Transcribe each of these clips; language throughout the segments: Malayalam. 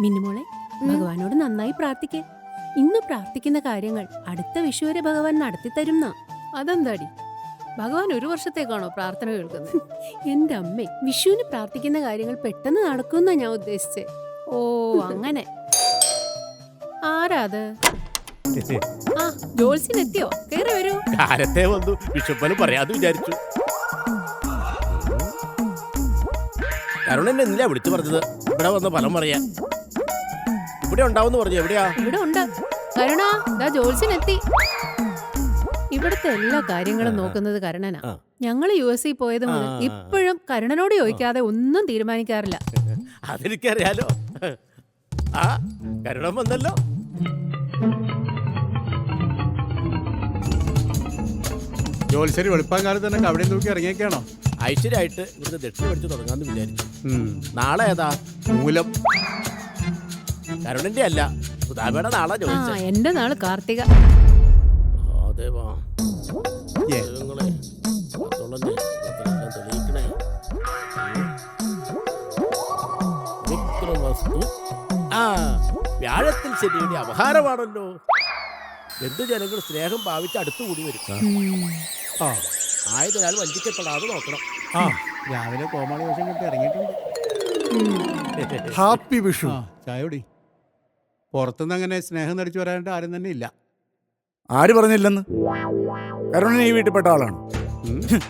മിന്നുമോളെ ഭഗവാനോട് നന്നായി പ്രാർത്ഥിക്കേ. ഇന്ന് പ്രാർത്ഥിക്കുന്ന കാര്യങ്ങൾ അടുത്ത വിഷു വരെ ഭഗവാൻ നടത്തി തരുന്ന അതെന്താടി? ഭഗവാൻ ഒരു വർഷത്തേക്കാണോ പ്രാർത്ഥന കേൾക്കുന്നത്? എന്റെ അമ്മേ വിഷുവിന് പ്രാർത്ഥിക്കുന്ന കാര്യങ്ങൾ പെട്ടെന്ന് നടക്കുമെന്നാ ഞാൻ ഉദ്ദേശിച്ചേ. ഓ അങ്ങനെ. ആരാത് അത്? ആ എത്തിയോ കേറി വരൂ. കാലത്തെ വന്നു. വിഷുപ്പന് പറയാതെ വിചാരിച്ചു. കരുണൻ എന്തിനാ വിളിച്ചു പറഞ്ഞത്? ഇവിടെ വന്ന് ഫലം പറയാൻ. ഇവിടെ ഉണ്ടാവും പറഞ്ഞു. എവിടെയാ? ഇവിടെ ഉണ്ട്. കരുണ ദാ ജോത്സ്യനെത്തി. ഇവിടുത്തെ എല്ലാ കാര്യങ്ങളും നോക്കുന്നത് കരുണനാ. ഞങ്ങൾ യു എസ് പോയത് മുതൽ ഇപ്പോഴും കരുണനോട് ചോദിക്കാതെ ഒന്നും തീരുമാനിക്കാറില്ല. അതെനിക്കറിയാലോ. ആ കരുണൻ വന്നല്ലോ. ജോലിശരി വെളുപ്പാൻ കാലത്ത് തന്നെ കവിടെ നോക്കി ഇറങ്ങിയൊക്കെയാണോ ഐശ്വര്യമായിട്ട് ഇവിടുത്തെ ദക്ഷിണ പഠിച്ചു തുടങ്ങാമെന്ന് വിചാരിച്ചു. നാളെ ഏതാ? മൂലം. കരുണന്റെ അല്ല. സുധാമയുടെ നാളെ ആ ചോദിച്ചത് എന്റെ നാൾ കാർത്തിക. ആ ദേവാ. ഏ. തെളിയിക്കണേ. വിക്രമസ്തു ആ വ്യാഴത്തിൽ ശരിയുടെ അപഹാരമാണല്ലോ. എന്ത് ബന്ധുജനങ്ങൾ സ്നേഹം ഭാവിച്ച് അടുത്തുകൂടി വരും. ആ. ആയതിനാൽ വഞ്ചിക്കപ്പെടാതെ നോക്കണം. ആ. രാവിലെ കോമാളി വശം കിട്ടി ഇറങ്ങിയിട്ടുണ്ട്. ഹാപ്പി വിഷു. ആ ചായയോടി പുറത്തുനിന്ന് അങ്ങനെ സ്നേഹം നടിച്ചു വരാനായിട്ട് ആരും തന്നെ ഇല്ല. ആര് പറഞ്ഞില്ലെന്ന്? കരുണൻ ഈ വീട്ടിൽപ്പെട്ട ആളാണ്.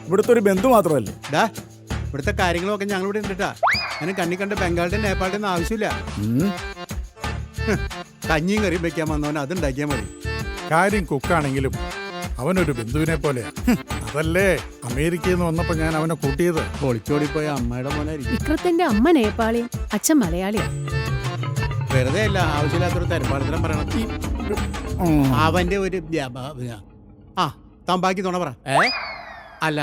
ഇവിടുത്തെ ഒരു ബന്ധു മാത്രമല്ലേ? ഡാ ഇവിടുത്തെ കാര്യങ്ങളൊക്കെ ഞങ്ങൾ ഇവിടെ ഉണ്ടിട്ടാ. അങ്ങനെ കണ്ണി കണ്ട് ബംഗാളിന്റെ നേപ്പാളിന്റെ ഒന്നും ആവശ്യമില്ല. കഞ്ഞിയും കറിയും വെക്കാൻ വന്നവൻ അത് ഉണ്ടാക്കിയാൽ മതി. കാര്യം കുക്കാണെങ്കിലും അവനൊരു ബന്ധുവിനെ പോലെ. അതല്ലേ അമേരിക്കയിൽ നിന്ന് വന്നപ്പോ ഞാൻ അവനെ കൂട്ടിയത്? ഒളിച്ചോടിപ്പോയ അമ്മയുടെ മോനായിരിക്കും. ഇക്രത്തിന്റെ അമ്മ നേപ്പാളിയും അച്ഛൻ മലയാളിയാ. വെറുതെ അല്ല ആവശ്യമില്ലാത്തൊരു തരപ്പാടത്തിലും പറയണം. അവന്റെ ഒരു ബ്യ- ബ- ബ- ആ താൻ ബാക്കി തുണ പറ. അല്ല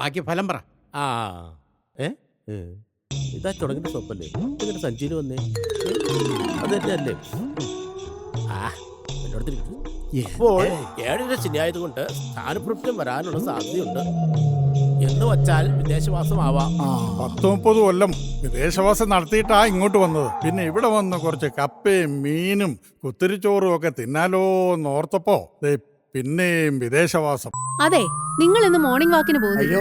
ബാക്കി ഫലം പറ. ആ ഏ. ഇതാ തുടങ്ങിയ സ്വപ്പല്ലേ ഇങ്ങനെ സഞ്ചിയിൽ വന്നേ? അത് തന്നെ അല്ലേ ആ ഏഴര ശനിയായതുകൊണ്ട് സ്ഥാനഭൃഷ്ടം വരാനുള്ള സാധ്യതയുണ്ട്. എന്ന് വെച്ചാൽ വിദേശവാസമാവാം. പത്ത് മുപ്പത് കൊല്ലം വിദേശവാസം നടത്തിയിട്ടാ ഇങ്ങോട്ട് വന്നത്. പിന്നെ ഇവിടെ വന്ന് കുറച്ച് കപ്പയും മീനും കുത്തിരിച്ചോറും ഒക്കെ തിന്നാലോ എന്നോർത്തപ്പോ ദേ പിന്നെയും വിദേശവാസം. അതെ നിങ്ങൾ ഇന്ന് മോർണിംഗ് വാക്കിന് പോകുന്നു അയ്യോ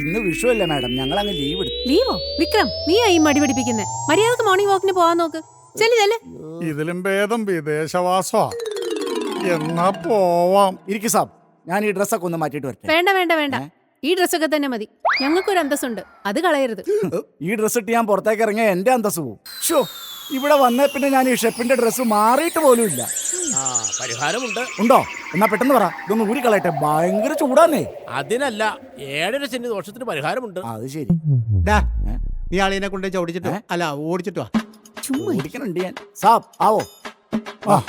ഇന്ന് വിഷു അല്ലേ മാഡം. ഞങ്ങൾ അങ്ങ് ലീവ് എടുത്തു ലീവോ വിക്രം നീ ഈ മടി പിടിപ്പിക്കുന്നെ. മര്യാദയ്ക്ക് മോർണിംഗ് വാക്കിന് പോവാൻ നോക്ക്. ചെല്ലു ചെല്ല്. ഇതിലും ഭേദം വിദേശവാസമാ. എന്നാ പോവാം. ഇരിക്കു സാബ്. ഞാൻ ഈ ഡ്രസ്സൊക്കെ ഒന്ന് മാറ്റിയിട്ട് വരട്ടെ. വേണ്ട വേണ്ട വേണ്ട? ഈ ഡ്രസ്സൊക്കെ തന്നെ മതി. ഞങ്ങൾക്കൊരു അന്തസ്സുണ്ട്. അത് കളയരുത്. ഈ ഡ്രസ്സ് ഇട്ട് ഞാൻ പുറത്തേക്ക് ഇറങ്ങിയ എന്റെ അന്തസ് പോവും. ഷോ ഇവിടെ വന്ന പിന്നെ ഞാൻ ഈ ഷെപ്പിന്റെ ഡ്രസ്സ് മാറിയിട്ട് പോലും ഇല്ല. ആ പരിഹാരമുണ്ട്. ഉണ്ടോ? എന്നാ പെട്ടെന്ന് പറ. ഇതൊന്ന് ഊരി കളയട്ടെ. ഭയങ്കര ചൂടാന്നേ. അതിനല്ല ഏഴര ശനി ദോഷത്തിന് പരിഹാരമുണ്ട്. അത് ശരി. ഡാ നീ ആളിനെ കൊണ്ട് ചവിടിച്ചിട്ടോ? അല്ല ഓടിച്ചിട്ടോ ചുമ്മാ ഇരി. ഓടിക്കണുണ്ട് ഞാൻ. സാബ് ആവോ. ആ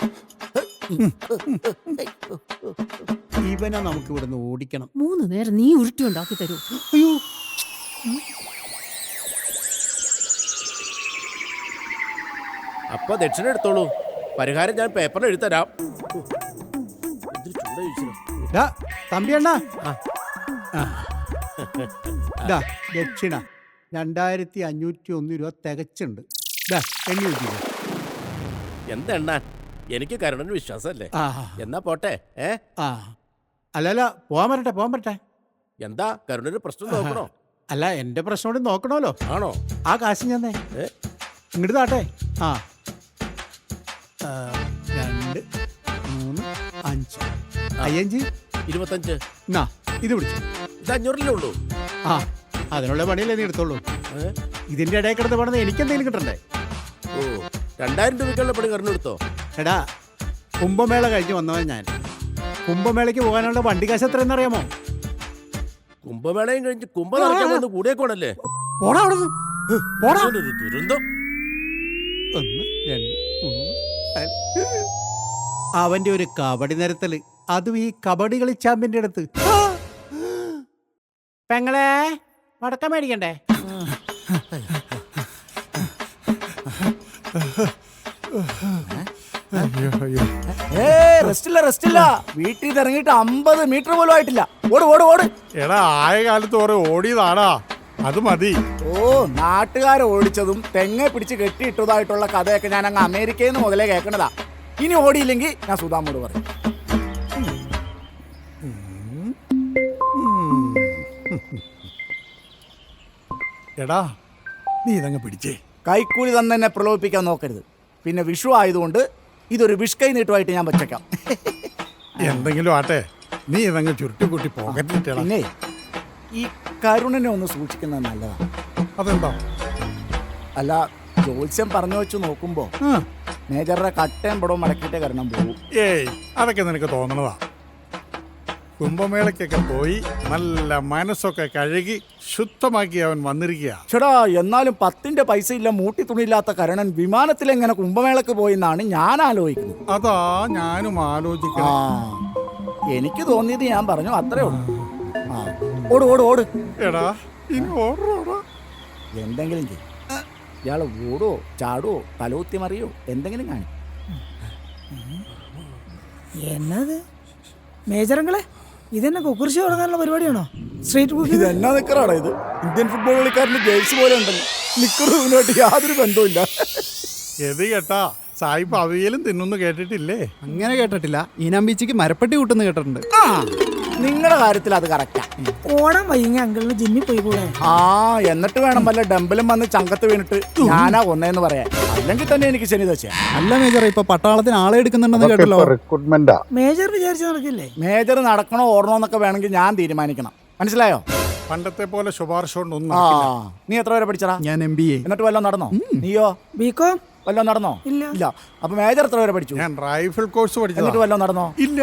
ഇവനെ നമുക്ക് ഇവിടുന്ന് ഓടിക്കണം. മൂന്ന് നേരം നീ ഉരുട്ടി ഉണ്ടാക്കി തരൂ. അയ്യോ. അപ്പൊ ദക്ഷിണ എടുത്തോളൂ. പരിഹാരം ഞാൻ പേപ്പറിൽ എഴുതരാം തമ്പിയണ്ണ ദക്ഷിണ. രണ്ടായിരത്തി അഞ്ഞൂറ്റി ഒന്ന് രൂപ തികച്ചുണ്ട്. എണ്ണി എന്താ എണ്ണാൻ എനിക്ക് കരുണന് വിശ്വാസമല്ലേ? ആ. എന്നാ പോട്ടെ ഏ? ആ. അല്ലല്ല പോവാൻ പറ്റട്ടെ പോവാൻ പറ്റട്ടെ. എന്താ കരുണന് പ്രശ്നം നോക്കണോ? അല്ല എന്റെ പ്രശ്നം കൂടി നോക്കണമല്ലോ. ആണോ? ആ കാശ് ഞാൻ ഏ? ഇങ്ങോട്ട് താട്ടെ. ആ. ആ, രണ്ട് മൂന്ന് അഞ്ച്. അയ്യഞ്ച്? ഇരുപത്തഞ്ച്. എന്നാ ഇത് പിടിച്ചു. ഇത് അഞ്ഞൂറിലേ ഉള്ളൂ? ആ അതിനുള്ള പണിയല്ലേ നീ എടുത്തോളൂ ഏ? ഇതിന്റെ ഇടയിൽ കിടന്ന് പണിത് എനിക്കെന്തെങ്കിലും കിട്ടണ്ടേ? ഓ രണ്ടായിരം രൂപയ്ക്കുള്ള പണി കരുണ എടുത്തോ? എടാ കുംഭമേള കഴിഞ്ഞ് വന്നവൻ ഞാൻ. കുംഭമേളയ്ക്ക് പോകാനുള്ള വണ്ടി കാശ് എത്രയെന്ന് അറിയാമോ? കുംഭമേളയും കഴിഞ്ഞ് കുംഭം നിറയ്ക്കാൻ വന്ന് കൂടിയേക്കോണല്ലേ? പോടാ അവിടെ പോടാ. ഒരു ദുരന്തം. ഒന്ന് രണ്ട് മൂന്ന് നാല്. അവന്റെ ഒരു കബഡി നിരത്തൽ. അതും ഈ കബഡി കളി ചാമ്പ്യന്റെ അടുത്ത് പെങ്ങളെ വടക്കം മേടിക്കണ്ടേ? ഏ റെസ്റ്റ് ഇല്ല റെസ്റ്റ് ഇല്ല വീട്ടിൽ നിന്ന് ഇറങ്ങിയിട്ട് അമ്പത് മീറ്റർ പോലും ആയിട്ടില്ല. ഓട് ഓട് ഓട്. എടാ ആയ കാലത്ത് ഓരോ ഓടിയതാടാ. അത് മതി. ഓ നാട്ടുകാരെ ഓടിച്ചതും തെങ്ങെ പിടിച്ച് കെട്ടിയിട്ടതായിട്ടുള്ള കഥയൊക്കെ ഞാൻ അങ്ങ് അമേരിക്കയിൽ നിന്ന് മുതലേ കേൾക്കണതാ. ഇനി ഓടിയില്ലെങ്കിൽ ഞാൻ സുധാമോട് പറയും. എടാ നീ ഇതങ്ങ് പിടിച്ചേ. കൈക്കൂലി തന്നെ പ്രലോഭിപ്പിക്കാൻ നോക്കരുത്. പിന്നെ വിഷു ആയതുകൊണ്ട് ഇതൊരു വിഷ്കൈ നീട്ടുമായിട്ട് ഞാൻ വച്ചേക്കാം. എന്തെങ്കിലും ആട്ടെ നീ ഇതങ്ങ് ചുരുട്ടിക്കൂട്ടി പോകട്ടെ പിന്നെ ഈ കരുണനെ ഒന്ന് സൂക്ഷിക്കുന്നത് നല്ലതാണ്. അതെന്താ? അല്ല ജോത്സ്യം പറഞ്ഞു വെച്ച് നോക്കുമ്പോ ആ. മേജറുടെ കട്ടയും പടവും മടക്കിയിട്ടേ കരണം പോകും ഏയ് അതൊക്കെ നിനക്ക് തോന്നണതാ. കുംഭമേളയ്ക്കൊക്കെ പോയി നല്ല മനസ്സൊക്കെ കഴുകി ശുദ്ധമാക്കി അവൻ വന്നിരിക്കുക. ചേടാ എന്നാലും പത്തിന്റെ പൈസ ഇല്ല മൂട്ടി തുണിയില്ലാത്ത കരണൻ വിമാനത്തിൽ എങ്ങനെ കുംഭമേളക്ക് പോയെന്നാണ് ഞാൻ ആലോചിക്കുന്നത്. അതാ ഞാനും ആ ആലോചിക്കണം എനിക്ക് തോന്നിയത് ഞാൻ പറഞ്ഞു അത്രേ ഉള്ളൂ. ആ ഓട് ഓട് ഓട്. എടാ ഇനി ഓർമ്മ എന്തെങ്കിലും ചെയ്യും. ഇയാൾ ഓടോ ചാടുവോ തലകുത്തി മറിയോ എന്തെങ്കിലും കാണി എന്നത്? മേജറങ്ങളെ ഇതെന്നെ കുക്കുറിശി തുടങ്ങാനുള്ള പരിപാടിയാണോ? സ്ട്രീറ്റ് കുക്കിംഗ് ഇത് എന്നാ നിക്കറാടാ ഇത്? ഇന്ത്യൻ ഫുട്ബോൾ കളിക്കാരന്റെ ജേഴ്സി പോലെ ഉണ്ടല്ലോ. നിക്കറുമായിട്ട് യാതൊരു ബന്ധവുമില്ല. എത് കേട്ടാ. സായിപ്പ് അവിയലും തിന്നുന്നു കേട്ടിട്ടില്ലേ? അങ്ങനെ കേട്ടിട്ടില്ല. ഈനാം ബീച്ചിക്ക് മരപ്പെട്ടി കൂട്ടുന്നു കേട്ടിട്ടുണ്ട്. ആ. നിങ്ങളുടെ കാര്യത്തിൽ അത് കറക്റ്റാ ഓണം വൈകി അങ്കിളിന് ജിമ്മിൽ പോയി കൂടെ? ആ എന്നിട്ട് വേണം വല്ല ഡംബലും വന്ന് ചങ്കത്ത് വീണിട്ട് ഞാനാ ഒന്നേന്ന് പറയാം അല്ലെങ്കിൽ തന്നെ എനിക്ക് ശനി ദശ. അല്ല മേജർ ഇപ്പൊ പട്ടാളത്തിന് ആളെ എടുക്കുന്നുണ്ടെന്ന് കേട്ടല്ലോ. റിക്രൂട്ട്മെന്റാ മേജർ വിചാരിച്ചു നടക്കില്ലേ മേജർ നടക്കണോ ഓടണോ എന്നൊക്കെ വേണമെങ്കിൽ ഞാൻ തീരുമാനിക്കണം. മനസ്സിലായോ? പണ്ടത്തെ പോലെ ശുപാർശ കൊണ്ടൊന്നും ആ. നീ എത്ര വരെ പഠിച്ചടാ? ഞാൻ എം ബി എ എന്നിട്ട് വല്ലതും നടന്നോ? നീയോ? ബികോം വല്ലതും നടന്നോ? ഇല്ല. ഇല്ല. അപ്പൊ മേജർ എത്ര വരെ പഠിച്ചു? ഞാൻ റൈഫിൾ കോഴ്സ് എന്നിട്ട് പഠിച്ചതാ വല്ലതും നടന്നോ? ഇല്ല.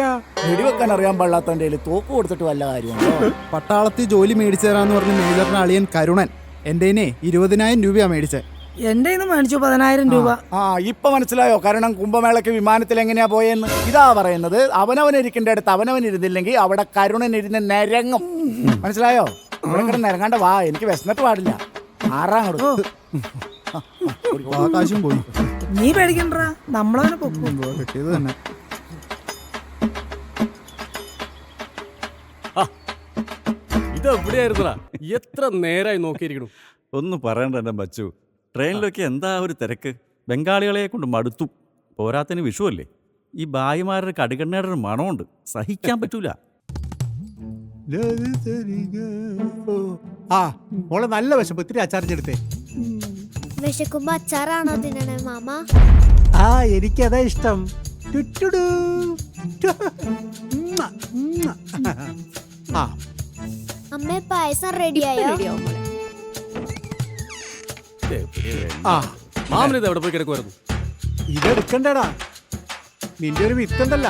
വെടിവെക്കാൻ അറിയാൻ പാടില്ലാത്തവന്റെ കയ്യിൽ തോക്ക് കൊടുത്തിട്ട് വല്ല കാര്യമുണ്ടോ? പട്ടാളത്തിൽ ജോലി മേടിച്ചു തരാന്ന് പറഞ്ഞ മേജറിന്റെ അളിയൻ കരുണൻ എന്റെ ഇരുപതിനായിരം രൂപയാണ് മേടിച്ചത് എന്റെ മേടിച്ചു പതിനായിരം രൂപ. ആ ഇപ്പൊ മനസ്സിലായോ? കാരണം കുംഭമേളയ്ക്ക് വിമാനത്തിൽ എങ്ങനെയാ പോയെന്ന്? ഇതാ പറയുന്നത്. അവനവൻ ഇരിക്കേണ്ട അടുത്ത് അവനവൻ ഇരുന്നില്ലെങ്കിൽ അവിടെ കരുണൻ ഇരുന്ന് നിരങ്ങും. മനസ്സിലായോ? ഇവിടെ കിടന്ന് നിരങ്ങാണ്ട വാ. എനിക്ക് വിശന്നിട്ട് പാടില്ല. ആറാം കൊടുക്കും. ആകാശം പോയി. നീ പേടിക്കണ്ടാ? നമ്മളവനെ പൊക്കും കിട്ടിയത് തന്നെ. എത്ര നേരായി നോക്കിയിരിക്കണു ഒന്നും പറയണ്ട എന്റെ ബച്ചു. ട്രെയിനിലൊക്കെ എന്താ ഒരു തിരക്ക്? ബംഗാളികളെ കൊണ്ട് മടുത്തു. പോരാത്തിന് വിഷുവല്ലേ? ഈ ഭായിമാരുടെ കടുകണ്ണയുടെ ഒരു മണമുണ്ട്. സഹിക്കാൻ പറ്റൂല. ആ മോളെ നല്ല വിശപ്പ്. ഇത്തിരി അച്ചാർജെടുത്തേ വിശക്കുമ്പോ അച്ചാറാണോ തിന്നണേ മാമ? ആ എനിക്കതാ ഇഷ്ടം. ടു. ഉമ്മ, ഉമ്മ. ആ. അമ്മ പായസം റെഡിയായോ ആ. മാമന് ഇത് എവിടെ പോയി കിടക്കുമായിരുന്നു ഇതെടുക്കണ്ടടാ നിന്റെ ഒരു വിത്തണ്ടല്ല.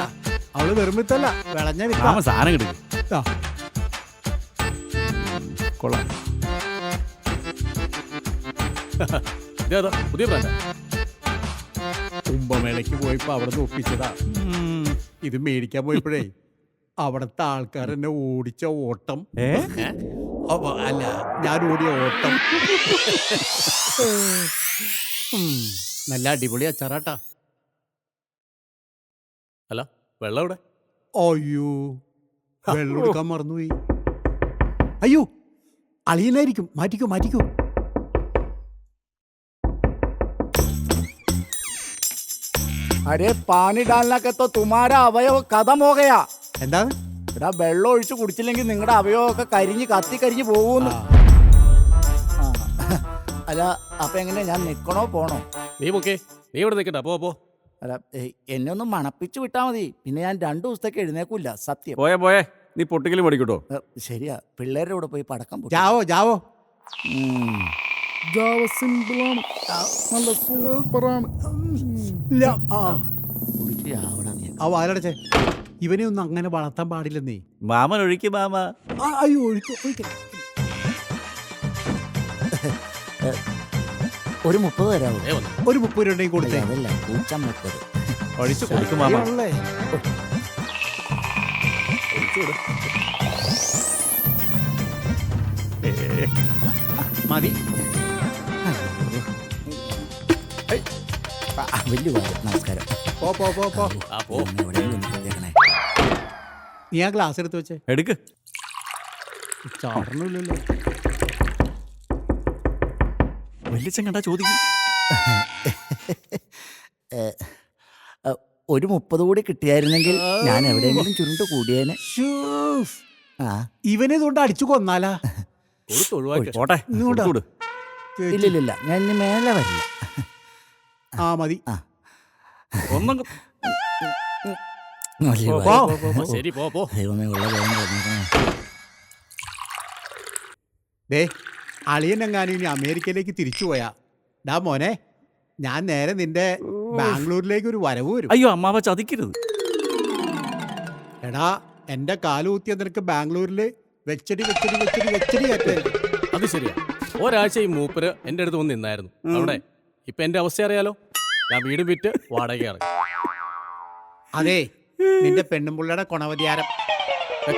അവൾ വെറും വിത്തല്ല. വിളഞ്ഞ വിത്താ. മാമ സാധനം കിട്ടും. ദാ, കൊള്ളാം. പുതിയ ബ്രാൻഡാ കുംഭമേളയ്ക്ക് പോയപ്പോ അവിടെ നിന്ന് ഒപ്പിച്ചതാ. ഇത് മേടിക്കാൻ പോയപ്പോഴേ അവിടുത്തെ ആൾക്കാർ എന്നെ ഓടിച്ച ഓട്ടം. അല്ല ഞാൻ ഓടിയ ഓട്ടം. നല്ല അടിപൊളി അച്ചാറാട്ടാ. അല്ല വെള്ളം ഇവിടെ അയ്യോ വെള്ളം എടുക്കാൻ മറന്നുപോയി. അയ്യോ അളിയനായിരിക്കും. മാറ്റിക്കോ മാറ്റിക്കോ. അരെ പാനി ഡാലിനൊക്കെ തുമാര അവയവ കഥ മോകയാ. എന്താ? എടാ വെള്ളം ഒഴിച്ച് കുടിച്ചില്ലെങ്കിൽ നിങ്ങളുടെ അവയവമൊക്കെ കരിഞ്ഞ് കത്തി കരിഞ്ഞ് പോകുന്നു. അല്ല അപ്പൊ എങ്ങനെ ഞാൻ നിക്കണോ പോണോ? നീ പൊക്കെ. നീ ഇവിടെ നിൽക്കണ്ട പോ പോ. അല്ല ഏയ്, എന്നെ ഒന്ന് മണപ്പിച്ച് വിട്ടാ മതി. പിന്നെ ഞാൻ രണ്ടു ദിവസത്തേക്ക് എഴുന്നേക്കൂല സത്യം. പോയേ പോയേ. നീ പൊട്ടിക്കലും പഠിക്കട്ടോ. ഏ, ശരിയാ. പിള്ളേരുടെ കൂടെ പോയി പടക്കം പൊട്ടിക്കും. ജാവോ ജാവോ. ഉം. നല്ല സൂപ്പറാണ്. ഇല്ല. ആ. വാലടച്ചേ. ഇവനെ ഒന്നും അങ്ങനെ വളർത്താൻ പാടില്ലെന്നേ. മാമൻ ഒഴിക്കും മാമ. ആ, അയ്യോ ഒഴിക്കോ ഒരു മുപ്പത് തരാമോ ഒരു മുപ്പത് രൂപ ഉണ്ടെങ്കിൽ കൊടുത്തേ. അതല്ല പൂച്ച മുപ്പത്. ഒഴിച്ചു കൊടുക്കും മാമ. ഉള്ളേ. മതി. വലിയ കാര്യം നമസ്കാരം. പോ പോ പോ പോ. ആ പോ. എവിടെയെങ്കിലും ഒന്ന്. നീ ആ ഗ്ലാസ് എടുത്ത് വെച്ചേ. എടുക്ക്. ചാടണില്ലല്ലോ വല്യച്ഛൻ കണ്ടാ ചോദിക്കും. ഏ, ഒരു മുപ്പത് കൂടി കിട്ടിയായിരുന്നെങ്കിൽ ഞാൻ എവിടെയെങ്കിലും ചുരുണ്ട് കൂടിയേനെ. ആ. ഇവനെ ഇതുകൊണ്ട് അടിച്ചു കൊന്നാലാ? ഇല്ലില്ല പോട്ടെ. ഇങ്ങോട്ടാ. കൊടു ഇല്ല ഇല്ല ഇല്ല ഞാൻ ഇനി മേലെ വരില്ല. ആ മതി. ഒന്നും പോ. പോ, ശരി പോ പോ. ദൈവമേ ഉള്ള വേഗം പറഞ്ഞേക്കണേ. ദേ അളിയനെങ്ങാനും ഇനി അമേരിക്കയിലേക്ക് തിരിച്ചു പോയാ. ഡാ മോനെ ഞാൻ നേരെ നിന്റെ ബാംഗ്ലൂരിലേക്ക് ഒരു വരവ് വരും. അയ്യോ അമ്മാവ ചതിക്കരുത്. എടാ എന്റെ കാലുകുത്തിയ നിനക്ക് ബാംഗ്ലൂരിൽ വെച്ചടി വെച്ചടി വെച്ചടി വെച്ചടി അത് ശരിയാ. ഒരാഴ്ച ഈ മൂപ്പര് എന്റെ അടുത്ത് വന്ന് നിന്നായിരുന്നു. അവിടെ ഇപ്പൊ എന്റെ അവസ്ഥ അറിയാലോ? ഞാൻ വീട് വിറ്റ് വാടകയാണ് അതെ നിന്റെ പെണ്ണുമ്പിള്ളയുടെ കൊണവതിയാരം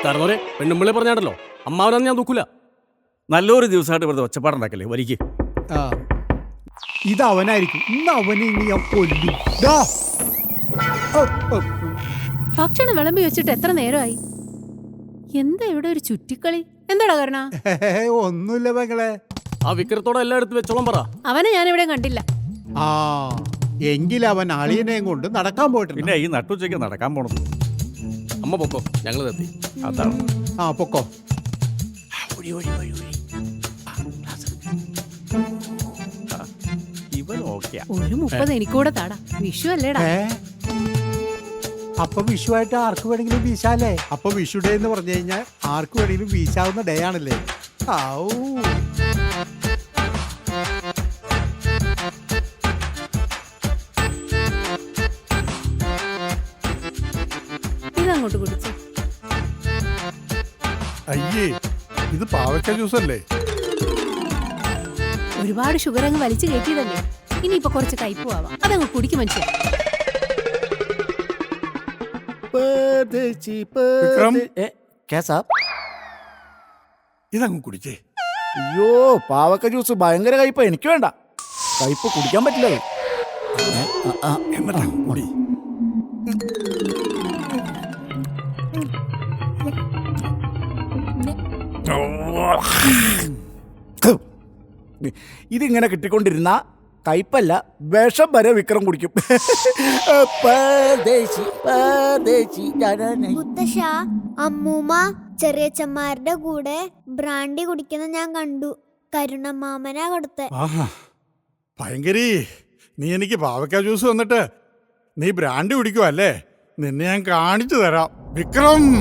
തറന്നോരെ പെണ്ണുമ്പിള്ളി പറഞ്ഞാണ്ടല്ലോ അമ്മാവനാന്ന് ഞാൻ നോക്കൂല. നല്ലൊരു ദിവസമായിട്ട് വെറുതെ ഒച്ചപ്പാടുണ്ടാക്കല്ലേ വരിക്ക്. ആ. ഇത് അവനായിരിക്കും. ഇന്ന് അവനെ ഇനി ഞാൻ കൊല്ലും. ഭക്ഷണം വിളമ്പി വെച്ചിട്ട് എത്ര നേരമായി? എന്താ ഇവിടെ ഒരു ചുറ്റിക്കളി? എന്താടാ കരുണ? ഒന്നുമില്ല മകളെ. ആ വിക്രത്തോടെ എല്ലായിടത്തും വെച്ചോളം പറ. അവനെ ഞാൻ ഇവിടെ കണ്ടില്ല. ആ. എങ്കിൽ അവൻ അളിയനെയും കൊണ്ട് നടക്കാൻ പോയിട്ടുണ്ട്. പിന്നെ ഈ നട്ടുച്ചയ്ക്ക് നടക്കാൻ പോണത് അമ്മ പൊക്കോ ഞങ്ങൾ എത്തി അതാണ്. ആ പൊക്കോ. ഇവൻ ഓക്കെയാ. ഒരു മുപ്പത് എനിക്കൂടെ താടാ. വിഷു അല്ലേടാ. ഏ? അപ്പൊ വിഷുവായിട്ട് ആർക്ക് വേണമെങ്കിലും വീശാലേ അപ്പൊ വിഷു ഡേ എന്ന് പറഞ്ഞു കഴിഞ്ഞാൽ ആർക്ക് വേണമെങ്കിലും വീശാവുന്ന ഡേ ആണല്ലേ? ഔ. ഇതങ്ങോട്ട് കുടിച്ചു അയ്യേ ഇത് പാവക്ക ജ്യൂസ് അല്ലേ ഒരുപാട് ഷുഗർ അങ്ങ് വലിച്ചു കയറ്റിയതല്ലേ? ഇനിയിപ്പോ കുറച്ച് കയ്പും ആവാം അതങ്ങ് കുടിക്കും മനുഷ്യൻ വിക്രം? സാബ്? ഇതങ്ങ് കുടിച്ചേ. അയ്യോ പാവക്ക ജ്യൂസ് ഭയങ്കര കയ്പ. എനിക്ക് വേണ്ട. കയ്പ് കുടിക്കാൻ പറ്റില്ല എന്നിട്ട് കുടി. ഇതിങ്ങനെ കിട്ടിക്കൊണ്ടിരുന്ന കയ്പല്ല വിഷം വരെ വിക്രം കുടിക്കും. അമ്മൂമ്മ ചെറിയ ജനന- മുത്തശ്ശ അമ്മൂമ്മ ചെറിയച്ചന്മാരുടെ കൂടെ ബ്രാൻഡി കുടിക്കുന്ന ഞാൻ കണ്ടു. കരുണമാമനാ കൊടുത്തെ. ആഹാ. ഭയങ്കരി. നീ എനിക്ക് പാവക്ക ജ്യൂസ് വന്നിട്ട് നീ ബ്രാൻഡി കുടിക്കുവല്ലേ? നിന്നെ ഞാൻ കാണിച്ചു തരാം. വിക്രം!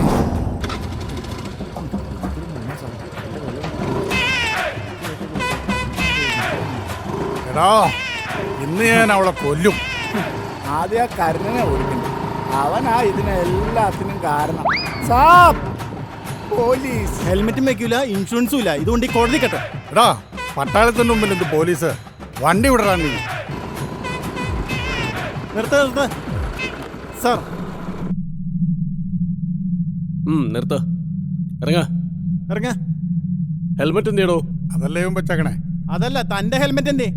എടാ ഇന്ന് ഞാൻ അവളെ കൊല്ലും. ആദ്യ കരുണനെ ഓടിക്കണ്ട അവനാ ഇതിനെല്ലാത്തിനും കാരണം. സാബ് പോലീസ്. ഹെൽമെറ്റും വെക്കൂല ഇൻഷുറൻസും ഇല്ല. ഇതുകൊണ്ട് ഈ കോടതി കെട്ടെ എടാ പട്ടാളത്തിന്റെ മുമ്പിൽ എന്ത് പോലീസ്? വണ്ടി വിടറാ നീ. നിർത്ത നിർത്ത. സാർ. ഉം നിർത്ത്. ഇറങ്ങ. ഇറങ്ങ. ഹെൽമെറ്റ് എന്ത് ചെയ്യണോ അതല്ലേ ഇവൻ വെച്ചേക്കണേ? അതല്ല തന്റെ ഹെൽമെറ്റ് എന്തേ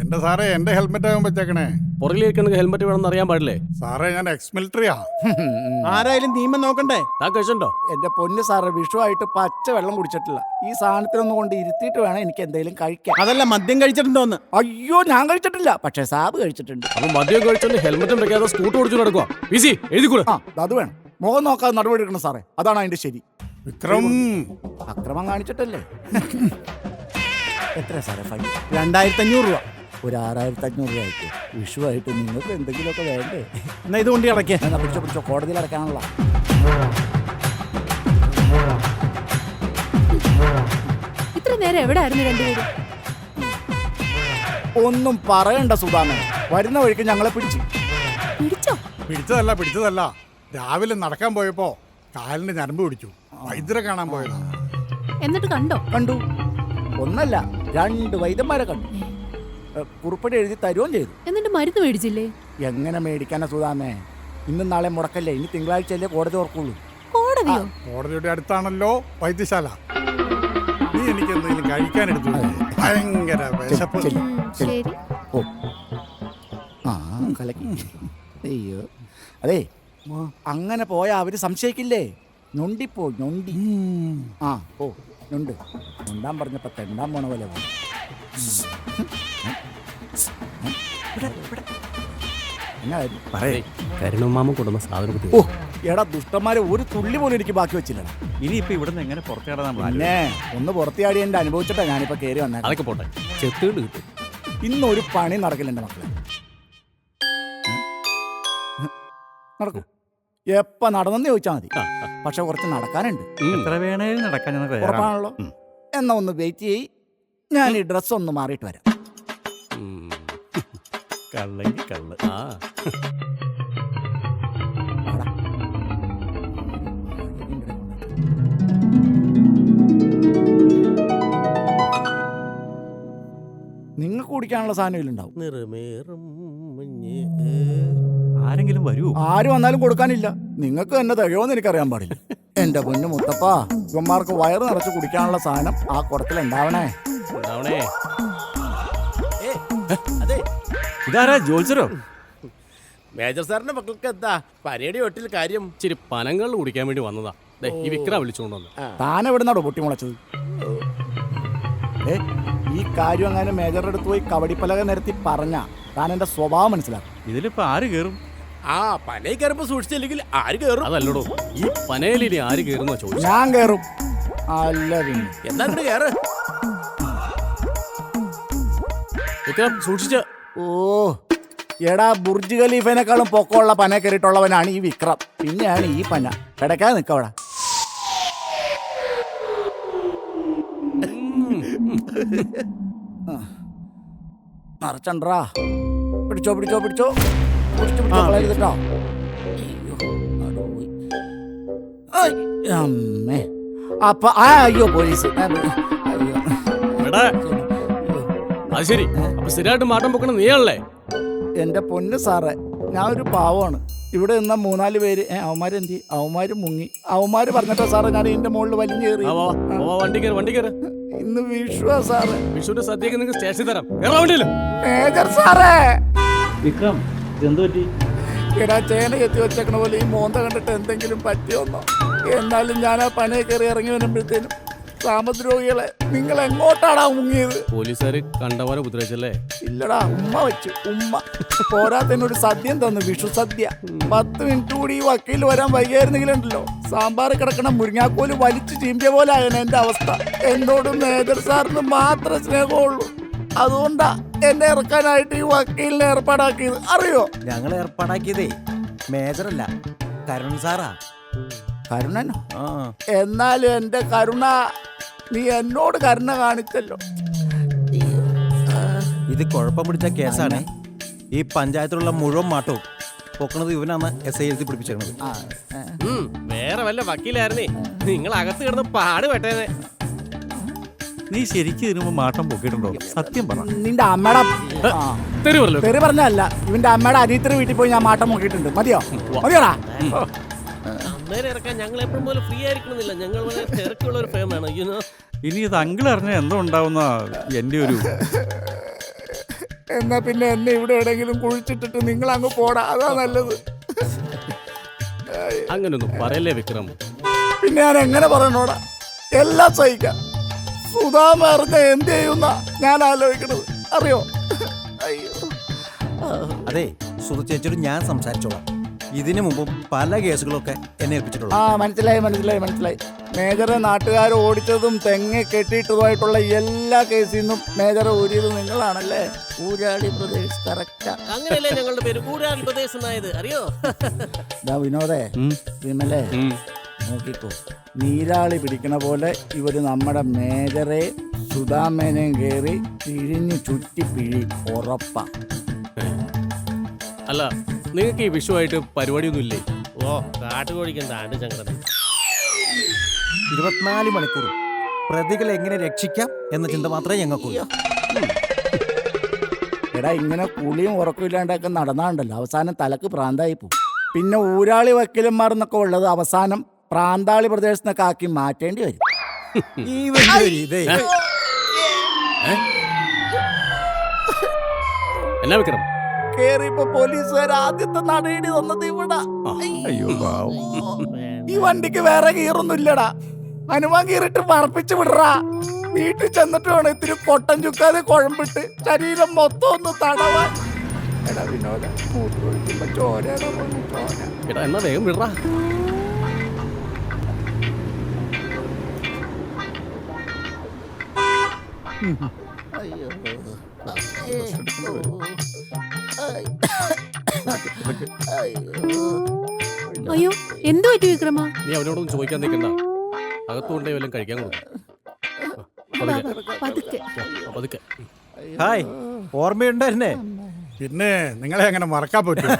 എന്റെ സാറേ എന്റെ ഹെൽമെറ്റ് ആകാൻ വെച്ചേക്കണേ. പുറകിലേക്ക് ഹെൽമെറ്റ് വേണമെന്ന് അറിയാൻ പാടില്ലേ? സാറേ ഞാൻ എക്സ് മിലിറ്ററിയാ ആരായാലും നിയമം നോക്കണ്ടേ? താൻ കഴിച്ചിട്ടുണ്ടോ? എന്റെ പൊന്ന് സാറേ വിഷുവായിട്ട് പച്ച വെള്ളം കുടിച്ചിട്ടില്ല. ഈ സാധനത്തിനൊന്നും കൊണ്ട് ഇരുത്തിയിട്ട് വേണം എനിക്ക് എന്തെങ്കിലും കഴിക്കാൻ. അതല്ല മദ്യം കഴിച്ചിട്ടുണ്ടോന്ന്? അയ്യോ ഞാൻ കഴിച്ചിട്ടില്ല. പക്ഷെ സാബ് കഴിച്ചിട്ടുണ്ട്. അപ്പൊ മദ്യം കഴിച്ചിട്ട് ഹെൽമെറ്റും വെക്കാതെ സ്കൂട്ടർ ഓടിച്ചു നടക്കുക ബിസി എഴുതിക്കൂടെ? ആ അത് വേണം. മുഖം നോക്കാതെ നടപടി എടുക്കണം സാറേ. അതാണ് അതിന്റെ ശരി. വിക്രം. അക്രമം കാണിച്ചിട്ടല്ലേ? എത്ര സാറേ ഫൈൻ? രണ്ടായിരത്തി അഞ്ഞൂറ് രൂപ. ഒരു ആറായിരത്തി അഞ്ഞൂറ് രൂപയ്ക്ക്. വിഷുവായിട്ട് നിങ്ങൾക്ക് എന്തെങ്കിലുമൊക്കെ വേണ്ടേ? എന്നാ ഇത് കൊണ്ട് അടക്കേ എന്നാ പിടിച്ചോ പിടിച്ചോ കോടതിയിൽ അടയ്ക്കാനുള്ള. ഇത്ര നേരം എവിടെ ആയിരുന്നു രണ്ടുപേരും? ഒന്നും പറയണ്ട സുധാമൻ വരുന്ന വഴിക്ക് ഞങ്ങളെ പിടിച്ചു. പിടിച്ചോ? പിടിച്ചതല്ല പിടിച്ചതല്ല. രാവിലെ നടക്കാൻ പോയപ്പോ കാലിന് ഞരമ്പ് പിടിച്ചു. വൈദ്യരെ കാണാൻ പോയതാ. എന്നിട്ട് കണ്ടോ? കണ്ടു. ഒന്നല്ല രണ്ട് വൈദ്യന്മാരെ കണ്ടു. കുറിപ്പടി എഴുതി തരുകയും ചെയ്തു. എന്നിട്ട് മരുന്ന് മേടിച്ചില്ലേ? എങ്ങനെ മേടിക്കാനാ സുധാമേ? ഇന്നും നാളെ മുടക്കല്ലേ? ഇനി തിങ്കളാഴ്ചയല്ലേ കോടതി ഓർക്കുള്ളൂ. കോടതിയോ? കോടതിയുടെ അടുത്താണല്ലോ വൈദ്യശാല. നീ എനിക്ക് എന്തെങ്കിലും കഴിക്കാൻ എടുത്തു ഭയങ്കര വിശപ്പ്. ശരി. ഓ ആ കലക്കി. അയ്യോ. അതെ അങ്ങനെ പോയാ അവർ സംശയിക്കില്ലേ? ഞൊണ്ടിപ്പോ ഞൊണ്ടി. ആ ഓ ഞൊണ്ട്. ഞൊണ്ടാൻ പറഞ്ഞപ്പോ തെണ്ടാൻ പോണ പോലെ പോയി. പറയേ. കരുണമാമ കൊണ്ടുവന്ന സാധനം ഓ എടാ ദുഷ്ടന്മാരെ ഒരു തുള്ളി പോലും എനിക്ക് ബാക്കി വെച്ചില്ല. ഇനിയിപ്പോ ഇവിടുന്ന് എങ്ങനെ പുറത്തേടാ പിന്നെ ഒന്ന് പുറത്തിയാടി എന്റെ അനുഭവിച്ചിട്ടാ ഞാനിപ്പോ കയറി വന്നേ. അതൊക്കെ പോട്ടെ. ചെത്തുകൊണ്ട് കിട്ടും. ഇന്നൊരു പണി നടക്കില്ല എന്റെ മക്കളെ. നടക്കും. എപ്പ നടന്നെന്ന് ചോദിച്ചാൽ മതി. പക്ഷെ കുറച്ച് നടക്കാനുണ്ട്. എത്ര വേണേലും നടക്കാൻ ഞാൻ ഉറപ്പാണല്ലോ. എന്നാ ഒന്ന് വെയിറ്റ് ചെയ്യ്. ഞാൻ ഈ ഡ്രസ്സ് ഒന്ന് മാറിയിട്ട് വരാം. കള്ളെങ്കിൽ കള്ള്. ആ. നിങ്ങൾക്ക് കുടിക്കാനുള്ള സാധനം ഉണ്ടാവും നിറമേറും മഞ്ഞ്. ആരെങ്കിലും വരുമോ ആര് വന്നാലും കൊടുക്കാനില്ല. നിങ്ങൾക്ക് തന്നെ തഴയോന്ന് എനിക്കറിയാൻ പാടില്ല. എന്റെ പൊന്നു മുത്തപ്പ ഇവന്മാർക്ക് വയറ് നിറച്ച് കുടിക്കാനുള്ള സാധനം ആ കുടത്തിൽ ഉണ്ടാവണേ. ഉണ്ടാവണേ ഏ, അതെ. ഇതാരാ ജോത്സരോ? മേജർ സാറിന്റെ മക്കൾക്ക് എന്താ? പനയുടെ വെട്ടിൽ കാര്യം ഇച്ചിരി പനങ്ങൾ കുടിക്കാൻ വേണ്ടി വന്നതാ. ദേ ഈ വിക്ര വിളിച്ചുകൊണ്ട് വന്നു. താൻ എവിടുന്നാടോ പൊട്ടിമുളച്ചത്? ഏ ഈ കാര്യം അങ്ങനെ മേജറുടെ അടുത്ത് പോയി കവടിപ്പലക നിരത്തി പറഞ്ഞ താൻ എന്റെ സ്വഭാവം മനസ്സിലാക്കും ഇതിലിപ്പോ ആര് കേറും? ആ പനയിൽ കയറുമ്പോ സൂക്ഷിച്ചില്ലെങ്കിൽ ആര് കയറും അതല്ലടോ ഈ പനയിൽ ഇനി ആര് കയറുന്ന ചോദിച്ചു? ഞാൻ കയറും അല്ല പിന്നെ. എന്നാ അങ്ങോട്ട് കയറ് വിക്രം സൂക്ഷിച്ച്. ഓ എടാ ബുർജ് ഖലീഫിനെക്കാളും പൊക്കമുള്ള പന കയറിയിട്ടുള്ളവനാണ് ഈ വിക്രം. പിന്നെയാണ് ഈ പന. കിടക്കാതെ നിക്കവിടെ മറച്ചണ്ടാ പിടിച്ചോ പിടിച്ചോ പിടിച്ചോ. പിടിച്ചോ അപ്പ ആ അയ്യോ പോലീസ്. അയ്യോ. അത് ശരി. അപ്പൊ സ്ഥിരമായിട്ട് മാട്ടം പൊക്കണ നീയല്ലേ എന്റെ പൊന്ന് സാറേ ഞാൻ ഒരു പാവമാണ്. ഇവിടെ നിന്ന മൂന്നാൽ പേര് ഏ അവന്മാര് എന്തി അവന്മാര് മുങ്ങി. അവന്മാര് പറഞ്ഞിട്ടോ സാറേ ഞാൻ ഇതിന്റെ മുകളിൽ വലിഞ്ഞു കയറി. വണ്ടി കയറി വണ്ടി കയറി. ഇന്ന് വിഷുവാ സാറേ. വിഷുവിന്റെ സദ്യക്ക് നിങ്ങൾക്ക് സ്റ്റേഷൻ തരാം. വേറെ വണ്ടിയില്ല? മേജർ സാറേ. വിക്രം എന്ത് പറ്റി? എടാ ചേന എത്തി വെച്ചേക്കണ പോലെ ഈ മോന്ത കണ്ടിട്ട് എന്തെങ്കിലും പറ്റിയോന്നോ എന്നാലും ഞാൻ ആ പണിയെ കയറി ഇറങ്ങി വരുമ്പോഴത്തേനും സാമദ്രോഹികളെ നിങ്ങൾ എങ്ങോട്ടാടാ മുങ്ങിയത്? പോലീസുകാര് കണ്ടവരെ ഉപദ്രവിച്ചല്ലേ? ഇല്ലടാ ഉമ്മ വെച്ചു ഉമ്മ. പോരാത്തന്നെ ഒരു സദ്യം തന്നു വിഷു സദ്യ. പത്ത് മിനിറ്റ് കൂടി ഈ വക്കീൽ വരാൻ വൈകായിരുന്നെങ്കിലുണ്ടല്ലോ സാമ്പാർ കിടക്കണ മുരിങ്ങാക്കോൽ വലിച്ചു ചീമ്പിയ പോലെ ആയനെ എന്റെ അവസ്ഥ. എന്നോട് മേജർ സാറിന് മാത്രം സ്നേഹമുള്ളൂ. അതുകൊണ്ടാ എന്നെ ഇറക്കാനായിട്ട് ഈ വക്കീലിനെ ഏർപ്പാടാക്കിയത്. അറിയോ? ഞങ്ങൾ ഏർപ്പാടാക്കിയതേ മേജറല്ല കരുൺ സാറാ. കരുണനോ? ആ. എന്നാലും എന്റെ കരുണ നീ എന്നോട് കരുണ കാണിച്ചല്ലോ. ഇത് കുഴപ്പം പിടിച്ച കേസാണ്. ഈ പഞ്ചായത്തിലുള്ള മുഴുവൻ മാട്ടവും പൊക്കണത് ഇവനാണ് എസ് ഐ എഴുതി ഏ. വേറെ വല്ല വക്കീലായിരുന്നേ. നിങ്ങൾ അകത്ത് കിടന്ന് പാട് വെട്ടേനെ നീ ശരിക്കും ഇതിനുമ്പ് മാട്ടം പൊക്കിയിട്ടുണ്ടോ? സത്യം പറ. നിന്റെ അമ്മയുടെ ആ, തെറി പറയല്ലോ തെറി പറഞ്ഞല്ല ഇവന്റെ അമ്മയുടെ അനിയത്തിന് വീട്ടിൽ പോയി ഞാൻ മാട്ടം നോക്കിയിട്ടുണ്ട് മതിയോ? മതിയോടാ? അന്നേരം ഇറക്കാൻ ഞങ്ങൾ എപ്പോഴും പോലെ ഫ്രീ ആയിരിക്കണമെന്നില്ല. ഞങ്ങൾ വളരെ തിരക്കുള്ള ഒരു ഫേമാണ് യുനോ ഇനി ഇത് അങ്കിൾ അറിഞ്ഞ എന്തോ ഉണ്ടാവുന്ന എന്റെ ഒരു എന്നാ പിന്നെ എന്നെ ഇവിടെ എവിടെയെങ്കിലും കുഴിച്ചിട്ടിട്ട് നിങ്ങൾ അങ്ങ് പോടാ. അതാ നല്ലത്. അങ്ങനൊന്നും പറയല്ലേ വിക്രം. പിന്നെ ഞാൻ എങ്ങനെ പറയണോടാ? എല്ലാം സഹിക്കാം. സുധാമ അറിഞ്ഞ എന്ത് ചെയ്യുന്ന ഞാൻ ആലോചിക്കണത്. അറിയോ? അയ്യോ. അതെ സുധ ചേച്ചിയോട് ഞാൻ സംസാരിച്ചോളാം. ഇതിനു മുമ്പും പല കേസുകളൊക്കെ എന്നെ ഏൽപ്പിച്ചിട്ടുള്ളൂ ആ മനസ്സിലായി മനസ്സിലായി മനസ്സിലായി. മേജറെ നാട്ടുകാർ ഓടിച്ചതും തെങ്ങ് കെട്ടിയിട്ടതുമായിട്ടുള്ള എല്ലാ കേസിൽ നിന്നും മേജറെ ഊരിയത് നിങ്ങളാണല്ലേ? ഊരാടി പ്രദേശ് കറക്റ്റാ അങ്ങനെയല്ലേ ഞങ്ങളുടെ പേര്? കൂടാൻ പ്രദേശം എന്നായത് അറിയോ? ദാ വിനോദേ. വിമലേ. നോക്കിക്കോ. നീരാളി പിടിക്കണ പോലെ ഇവർ നമ്മുടെ മേജറെ സുധാമേനയും കയറി തിരിഞ്ഞു ചുറ്റി പിഴി. ഉറപ്പാ. അല്ല നിങ്ങൾക്ക് ഈ വിഷുവായിട്ട് പരിപാടിയൊന്നും ഇല്ലേ ഓ കാട്ടുകോഴിക്കും താണ്ട് ഇരുപത്തിനാല് മണിക്കൂർ. പ്രതികളെ എങ്ങനെ രക്ഷിക്കാം എന്ന ചിന്ത മാത്രമേ ഞങ്ങൾക്കുള്ളൂ. എടാ ഇങ്ങനെ കുളിയും ഉറക്കും ഇല്ലാണ്ടൊക്കെ നടന്നാണ്ടല്ലോ. അവസാനം തലക്ക് പ്രാന്തായി പോകും പിന്നെ ഊരാളി വക്കീലന്മാർ എന്നൊക്കെ ഉള്ളത് അവസാനം പ്രാന്താളി പ്രദേശത്തൊക്കെ ആക്കി മാറ്റേണ്ടി വരും. ഈ വലിയൊരു ഇതേ. എന്നാ വിക്രം കേറിയപ്പോ പോലീസുകാർ ആദ്യത്തെ നടയിടി തന്നത് ഇവിടെ. ഈ വണ്ടിക്ക് വേറെ ഗീറൊന്നും ഇല്ലടാ ഹനുമാൻ കീറിട്ട് പറപ്പിച്ച് വിടറാ. വീട്ടിൽ ചെന്നിട്ട് വേണം ഇത്തിരി പൊട്ടൻ ചുക്കാതെ കുഴമ്പിട്ട് ശരീരം മൊത്തം ഒന്ന് തടവാൻ. എടാ വിനോദ മൂത്രമൊഴിക്കുമ്പോ ചോരയുടെ എടാ എന്നാ വേഗം വിടറാ. അയ്യോ. എന്തു പറ്റി വിക്രമ? നീ അവനോടൊന്നും ചോദിക്കാൻ നിൽക്കണ്ട. അകത്തുകൊണ്ടേ വല്ലതും കഴിക്കാൻ കൊടുക്കും. പതുക്കെ. ഹായ് ഓർമ്മയുണ്ടായിരുന്നേ? പിന്നെ നിങ്ങളെ അങ്ങനെ മറക്കാൻ പറ്റും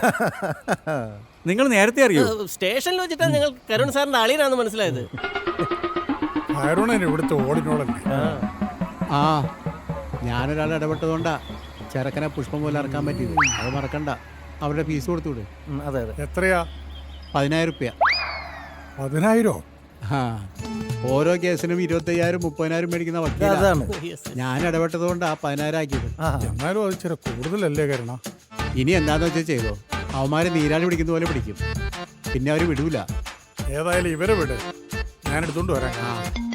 നിങ്ങൾ നേരത്തെ അറിയോ? സ്റ്റേഷനിൽ വെച്ചിട്ടാണ് നിങ്ങൾ കരുൺ സാറിന്റെ അളിയനാന്ന് മനസ്സിലായത്. കരുണൻ ഇവിടുത്തെ ഓടിനോടല്ലേ? ആ. ഞാനൊരാൾ ഇടപെട്ടതുകൊണ്ടാ. ചെറുക്കനെ പുഷ്പം പോലെ ഇറക്കാൻ പറ്റിയത്. അത് മറക്കണ്ട. അവരുടെ ഫീസ് കൊടുത്തുവിടെ. അതെ അതെ. എത്രയാ? പതിനായിരം റുപ്യ. പതിനായിരോ? ആ ഓരോ കേസിനും ഇരുപത്തയ്യായിരം മുപ്പതിനായിരം മേടിക്കുന്ന വക്കീല. അതാണ്. ഞാൻ ആ പതിനായിരം ആക്കിയത്. എന്നാലും അത് കൂടുതലല്ലേ കരുണ? ഇനി എന്താന്ന് വെച്ചാൽ ചെയ്തോ? അവന്മാര് നീരാളി പിടിക്കുന്ന പോലെ പിടിക്കും. പിന്നെ അവർ വിടൂല. ഏതായാലും ഇവരെ വിട്. ഞാൻ എടുത്തോണ്ട് വരാം. ആ.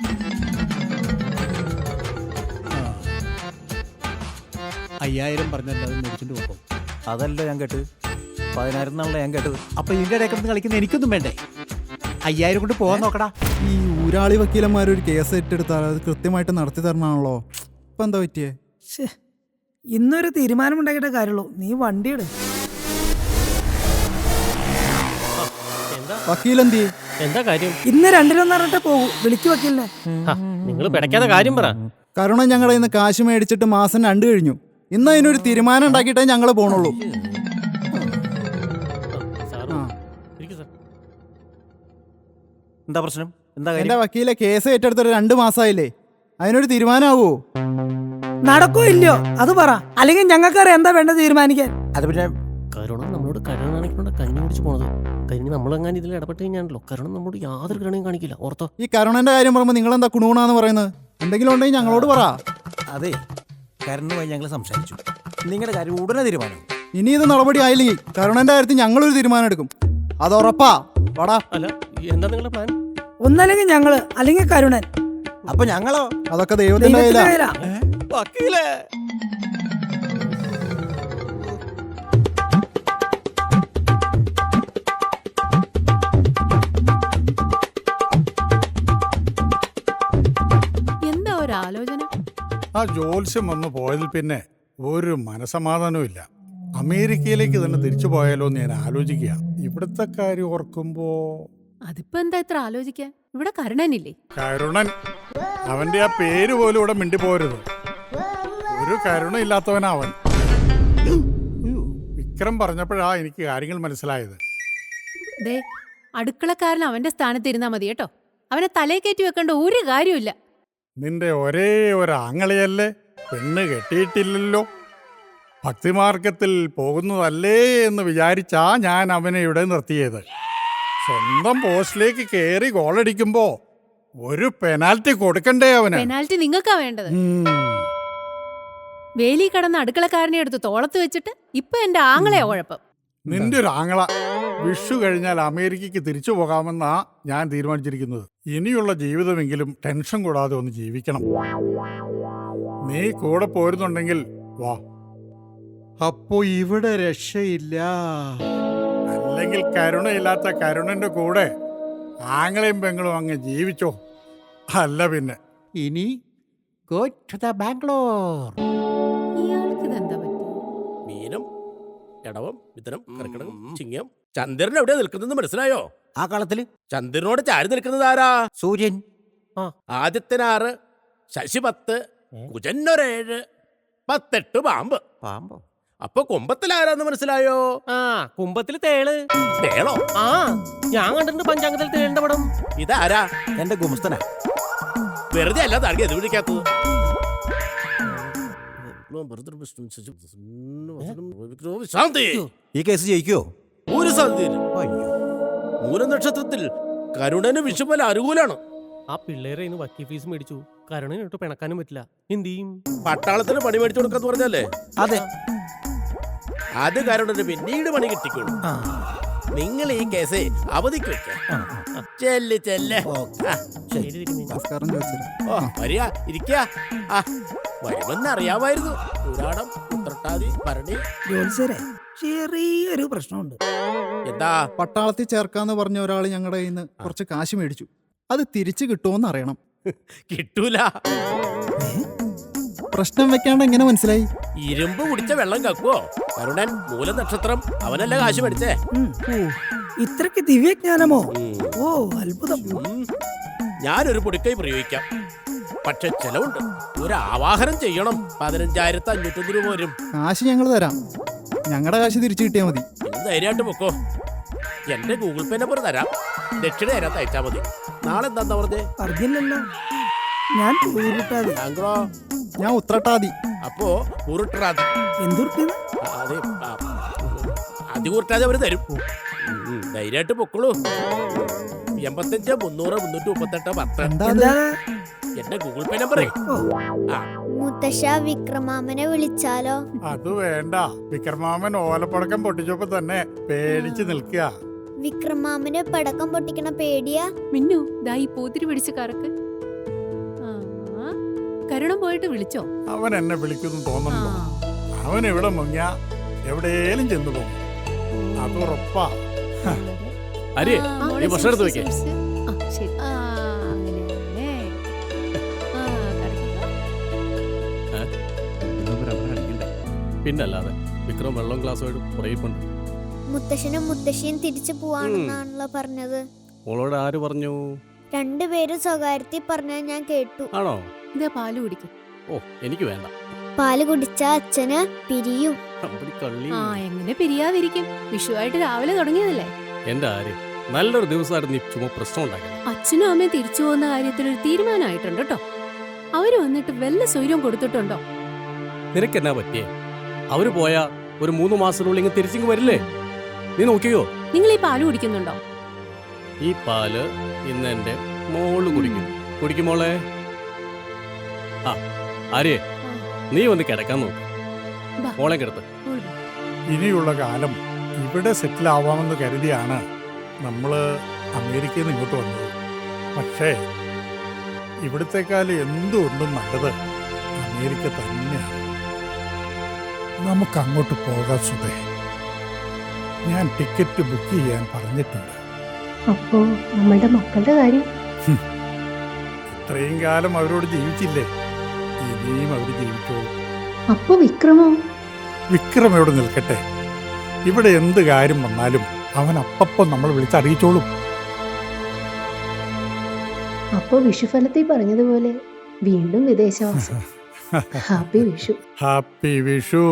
അയ്യായിരം പറഞ്ഞല്ലാതെ മേടിച്ചിട്ട് പോകും അതല്ല ഞാൻ കേട്ടത്. പതിനായിരം എന്നാണല്ലോ ഞാൻ കേട്ടത്. അപ്പൊ ഇതിന്റെ ഇടയ്ക്ക് കളിക്കുന്ന എനിക്കൊന്നും വേണ്ടേ? അയ്യായിരം കൊണ്ട് പോകാൻ നോക്കടാ. ഈ ഊരാളി വക്കീലന്മാർ ഒരു കേസ് ഏറ്റെടുത്താൽ അത് കൃത്യമായിട്ട് നടത്തി തരണമാണല്ലോ. ഇപ്പൊ എന്താ പറ്റിയേ? ഇന്നൊരു തീരുമാനം ഉണ്ടാക്കിയിട്ടേ കാര്യമുള്ളൂ. നീ വണ്ടി എടു എന്താ? വക്കീലെന്തി എന്താ കാര്യം? ഇന്ന് രണ്ടിലൊന്നും പറഞ്ഞിട്ടേ പോകൂ. വിളിക്കു വക്കീലിനെ. നിങ്ങൾ പിടയ്ക്കാത്ത കാര്യം പറ. കരുണ ഞങ്ങളെ ഇന്ന് കാശ് മേടിച്ചിട്ട് മാസം രണ്ട് കഴിഞ്ഞു. ഇന്ന് അതിനൊരു തീരുമാനം ഉണ്ടാക്കിയിട്ടേ ഞങ്ങൾ പോണുള്ളൂ. എന്താ പ്രശ്നം? എന്താ എന്റെ വക്കീലെ കേസ് ഏറ്റെടുത്തിട്ട് രണ്ട് മാസമായില്ലേ അതിനൊരു തീരുമാനമാവോ നടക്കോ ഇല്ലയോ? അത് പറ. അല്ലെങ്കിൽ ഞങ്ങൾക്കറിയാം എന്താ വേണ്ട തീരുമാനിക്കാൻ. അത് പിന്നെ കരുണ നമ്മളോട് കരുണ കാണിക്കുന്നുണ്ട് കഞ്ഞി കുടിച്ച് പോണത്. കഴിഞ്ഞ് നമ്മളെങ്ങാനും ഇതിൽ ഇടപെട്ട് കഴിഞ്ഞാണല്ലോ. കരുണ നമ്മളോട് യാതൊരു കരുണയും കാണിക്കില്ല. ഓർത്തോ. ഈ കരുണന്റെ കാര്യം പറയുമ്പോൾ നിങ്ങൾ എന്താ കുണുകുണാന്ന് പറയുന്നത്? എന്തെങ്കിലും ഉണ്ടെങ്കിൽ ഞങ്ങളോട് പറ. അതെ. കരണ്ടുമായി ഞങ്ങൾ സംസാരിച്ചു. നിങ്ങളുടെ കാര്യം ഉടനെ തീരുമാനം. ഇനി ഇത് നടപടി ആയില്ലെങ്കിൽ കരുണന്റെ കാര്യത്തിൽ ഞങ്ങളൊരു തീരുമാനം എടുക്കും. അത് ഉറപ്പാ. വാടാ. അല്ല എന്താ നിങ്ങളുടെ പ്ലാൻ ഒന്നല്ലെങ്കിൽ ഞങ്ങൾ അല്ലെങ്കിൽ കരുണൻ. അപ്പൊ ഞങ്ങളോ? അതൊക്കെ ദൈവത്തിന്റെ കയ്യിലാ. വക്കീലേ. എന്താ ഒരാലോചന? ആലോചന ആ ജോത്സ്യം വന്നു പോയതിൽ പിന്നെ ഒരു മനസമാധാനവും ഇല്ല. അമേരിക്കയിലേക്ക് തന്നെ തിരിച്ചു പോയാലോ എന്ന് ഞാൻ ആലോചിക്കുക. ഇവിടുത്തെ കാര്യം ഓർക്കുമ്പോ അതിപ്പോ എന്താ ഇത്ര ആലോചിക്കാൻ? ഇവിടെ കരുണനില്ലേ? കരുണൻ. അവന്റെ ആ പേര് പോലും ഇവിടെ മിണ്ടി പോരുത് ഒരു കരുണ ഇല്ലാത്തവനാ അവൻ. വിക്രം പറഞ്ഞപ്പോഴാ എനിക്ക് കാര്യങ്ങൾ മനസ്സിലായത്. ദേ അടുക്കളക്കാരൻ അവന്റെ സ്ഥാനത്ത് ഇരുന്നാ മതി കേട്ടോ. അവനെ തലേ കയറ്റി വെക്കേണ്ട ഒരു കാര്യമില്ല നിന്റെ ഒരേ ഒരു ആങ്ങളയല്ലേ പെണ്ണ് കെട്ടിയിട്ടില്ലല്ലോ. ഭക്തിമാർഗത്തിൽ പോകുന്നതല്ലേ എന്ന് വിചാരിച്ചാ ഞാൻ അവനെ ഇവിടെ നിർത്തിയത്. സ്വന്തം പോസ്റ്റിലേക്ക് കയറി ഗോളടിക്കുമ്പോ ഒരു പെനാൽറ്റി കൊടുക്കണ്ടേ അവന്? പെനാൽറ്റി നിങ്ങൾക്കാ വേണ്ടത്. വേലി കടന്ന അടുക്കളക്കാരനെ എടുത്ത് തോളത്ത് വെച്ചിട്ട് ഇപ്പൊ എന്റെ ആങ്ങളെയാ കുഴപ്പം. നിന്റെ ഒരു ആങ്ങള വിഷു കഴിഞ്ഞാൽ അമേരിക്കയ്ക്ക് തിരിച്ചു പോകാമെന്നാ ഞാൻ തീരുമാനിച്ചിരിക്കുന്നത്. ഇനിയുള്ള ജീവിതമെങ്കിലും ടെൻഷൻ കൂടാതെ ഒന്ന് ജീവിക്കണം. നീ കൂടെ പോരുന്നുണ്ടെങ്കിൽ വാ. അപ്പോ ഇവിടെ രക്ഷയില്ല. അല്ലെങ്കിൽ കരുണയില്ലാത്ത കരുണന്റെ കൂടെ ആങ്ങളെയും പെങ്ങളും അങ്ങ് ജീവിച്ചോ? അല്ല പിന്നെ. ഇനി ഗോ ടു ദ ബാംഗ്ലൂർ. ഇയാൾക്ക് ഇതെന്താ പറ്റി? മീനം ഇടവം വിത്തനം കർക്കിടകം ചിങ്ങം ചന്ദ്രൻ എവിടെയാ നിൽക്കുന്നത് മനസ്സിലായോ ആ കാലത്തിൽ ചന്ദ്രനോട് ചാരി നിൽക്കുന്നത് ആരാ സൂര്യൻ ആദിത്യനാറ് ശശി പത്ത് കുജന്നൊരേഴ് പത്തെട്ട് പാമ്പ് പാമ്പോ അപ്പൊ കുമ്പത്തിൽ ആരാന്ന് മനസ്സിലായോ ആ കുമ്പത്തിൽ തേൾ തേളോ ആ ഞാൻ കണ്ടിട്ടുണ്ട് പഞ്ചാംഗത്തിൽ തേളിന്റെ പടം ഇതാരാ എന്റെ ഗുമസ്തനാ വെറുതെ അല്ല തടങ്ങി അത് വിളിക്കാത്തത് ശാന്തി ഈ കേസ് ജയിക്കുവോ ഒരു സാധ്യത അയ്യോ മൂലനക്ഷത്രത്തിൽ കരുണന് വിഷുപോലെ അനുകൂലാണ്. ആ പിള്ളേരെ ഇന്ന് വക്കീൽ ഫീസ് മേടിച്ചു. കരുണനിട്ട് പിണക്കാനും പറ്റില്ല. എന്ത് ചെയ്യും? പട്ടാളത്തിന് പണി മേടിച്ചു കൊടുക്കാന്ന് പറഞ്ഞല്ലേ? അതെ. അത് കരുണന് പിന്നീട് പണി കിട്ടിക്കോളൂ. നിങ്ങൾ ഈ കേസ് അവധിക്ക് വെക്ക. ചെല്ല് ചെല്ല്. ശരി. തിരുമേനി. നമസ്കാരം ചോദിച്ചത് ഓ വരിക ഇരിക്കുക ആ വരുമെന്ന് അറിയാമായിരുന്നു. പുരാണം ഉത്രട്ടാതി ഭരണി. ജോത്സരെ ചെറിയൊരു പ്രശ്നമുണ്ട്. എന്താ? പട്ടാളത്തിൽ ചേർക്കാന്ന് പറഞ്ഞ ഒരാൾ ഞങ്ങളുടെ കയ്യിൽ നിന്ന് കുറച്ച് കാശ് മേടിച്ചു. അത് തിരിച്ചു കിട്ടുമോന്ന് അറിയണം. കിട്ടൂല. പ്രശ്നം വെക്കാണ്ട് എങ്ങനെ മനസ്സിലായി? ഇരുമ്പ് കുടിച്ച വെള്ളം കക്കുവോ? കരുണൻ മൂലനക്ഷത്രം അവനല്ല കാശ് മേടിച്ചേ. ഇത്രക്ക് ദിവ്യജ്ഞാനമോ? ഓ അത്ഭുതം. ഞാനൊരു പൊടിക്കൈ പ്രയോഗിക്കാം. പക്ഷെ ചെലവുണ്ട്. ഒരു ആവാഹനം ചെയ്യണം. പതിനഞ്ചായിരത്തി അഞ്ഞൂറ്റൊന്ന് രൂപ വരും. കാശ് ഞങ്ങൾ തരാം. ഞങ്ങളുടെ കാശ് തിരിച്ചു കിട്ടിയാൽ മതി. ധൈര്യമായിട്ട് പൊക്കോ. എന്റെ ഗൂഗിൾ പേ നമ്പർ തരാം. ദക്ഷിണ അതിനകത്ത് അയച്ചാ മതി. നാളെ എന്താ പറഞ്ഞേ? പറഞ്ഞില്ലല്ലോ ഞാൻ ഊരിട്ടാതെ താങ്കളോ ഞാൻ ഉത്രട്ടാതി. അപ്പോ ഉരുട്ടാതെ. എന്തുരുട്ടിന്ന്? അതെ ആ, അതി ഉരുട്ടാതെ അവർ തരും. ധൈര്യമായിട്ട് പൊക്കോളൂ. എൺപത്തഞ്ച് മുന്നൂറ് മുന്നൂറ്റി മുപ്പത്തെട്ട് പത്ത്. എന്താ എന്റെ ഗൂഗിൾ പേ നമ്പറേ. മുത്തശ്ശ വിക്രമാമനെ വിളിച്ചാലോ? അത് വേണ്ട. വിക്രമാമൻ ഓലപ്പടക്കം പൊട്ടിച്ചപ്പോ തന്നെ പേടിച്ച് നിൽക്കുക വിക്രമാമന് പടക്കം പൊട്ടിക്കണ പേടിയാ? മിന്നു ദാ ഈ പൂത്തിരി പിടിച്ച് കറക്ക്. ആ, കരുണം പോയിട്ട് വിളിച്ചോ? അവൻ എന്നെ വിളിക്കുന്നു തോന്നുന്നു അവൻ എവിടെ മുങ്ങിയ എവിടെയും ചെന്നു പോകും. അത് ഉറപ്പാ. അരിയേ ഈ ഭക്ഷണം എടുത്ത് ആ, ശരി. ആ, പിന്നല്ലാതെ വിക്രം വെള്ളം ഗ്ലാസ്സുമായിട്ട് കുറയിപ്പുണ്ട് മുത്തശ്ശനും മുത്തശ്ശിയും തിരിച്ചു പോവാണെന്നാണല്ലോ പറഞ്ഞത്. മോളോട് ആര് പറഞ്ഞു? രണ്ടുപേരും സ്വകാര്യത്തിൽ പറഞ്ഞ ഞാൻ കേട്ടു. ആണോ? ഇതാ പാൽ കുടിക്കും. ഓ എനിക്ക് വേണ്ട. പാൽ കുടിച്ച അച്ഛന് പിരിയും. അമ്പടി കള്ളി. ആ എങ്ങനെ പിരിയാതിരിക്കും? വിഷുവായിട്ട് രാവിലെ തുടങ്ങിയതല്ലേ? എന്റെ ആര്? നല്ലൊരു ദിവസമായിരുന്നു നീ ചുമ പ്രശ്നം അച്ഛനും അമ്മയും തിരിച്ചു പോകുന്ന കാര്യത്തിൽ ഒരു തീരുമാനമായിട്ടുണ്ട് കേട്ടോ. അവർ വന്നിട്ട് വല്ല സ്വൈര്യം കൊടുത്തിട്ടുണ്ടോ? നിനക്ക് എന്നാ പറ്റിയേ? അവർ പോയാ ഒരു മൂന്ന് മാസത്തിനുള്ളിൽ ഇങ്ങ് തിരിച്ചിങ്ങ് വരില്ലേ? നീ നോക്കിയോ? നിങ്ങൾ ഈ പാൽ കുടിക്കുന്നുണ്ടോ? ഈ പാൽ ഇന്ന് എന്റെ മോൾ കുടിക്കും. കുടിക്കും മോളെ. ആ ആര്യേ? നീ ഒന്ന് കിടക്കാൻ നോക്ക്. മോളെ കിടത്ത് ഇനിയുള്ള കാലം ഇവിടെ സെറ്റിൽ ആവാമെന്ന് കരുതിയാണ് നമ്മൾ അമേരിക്കയിൽ നിന്ന് ഇങ്ങോട്ട് വന്നത്. പക്ഷേ ഇവിടത്തെക്കാൾ എന്തുകൊണ്ടും നല്ലത് അമേരിക്ക തന്നെയാണ് നമുക്ക് അങ്ങോട്ട് പോകാം സുധേ. ഞാൻ ടിക്കറ്റ് ബുക്ക് ചെയ്യാൻ പറഞ്ഞിട്ടുണ്ട്. അപ്പോ നമ്മളുടെ മക്കളുടെ കാര്യം? ഇത്രയും കാലം അവരോട് ജീവിച്ചില്ലേ? ഇനിയും അവർ ജീവിച്ചോളൂ അപ്പോ വിക്രമോ? വിക്രം എവിടെ നിൽക്കട്ടെ? ഇവിടെ എന്ത് കാര്യം വന്നാലും അവൻ അപ്പപ്പം നമ്മൾ വിളിച്ചറിയിച്ചോളും അപ്പോ വിഷുഫലത്തിൽ പറഞ്ഞതുപോലെ വീണ്ടും വിദേശവാസം. Happy Vishu happy Vishu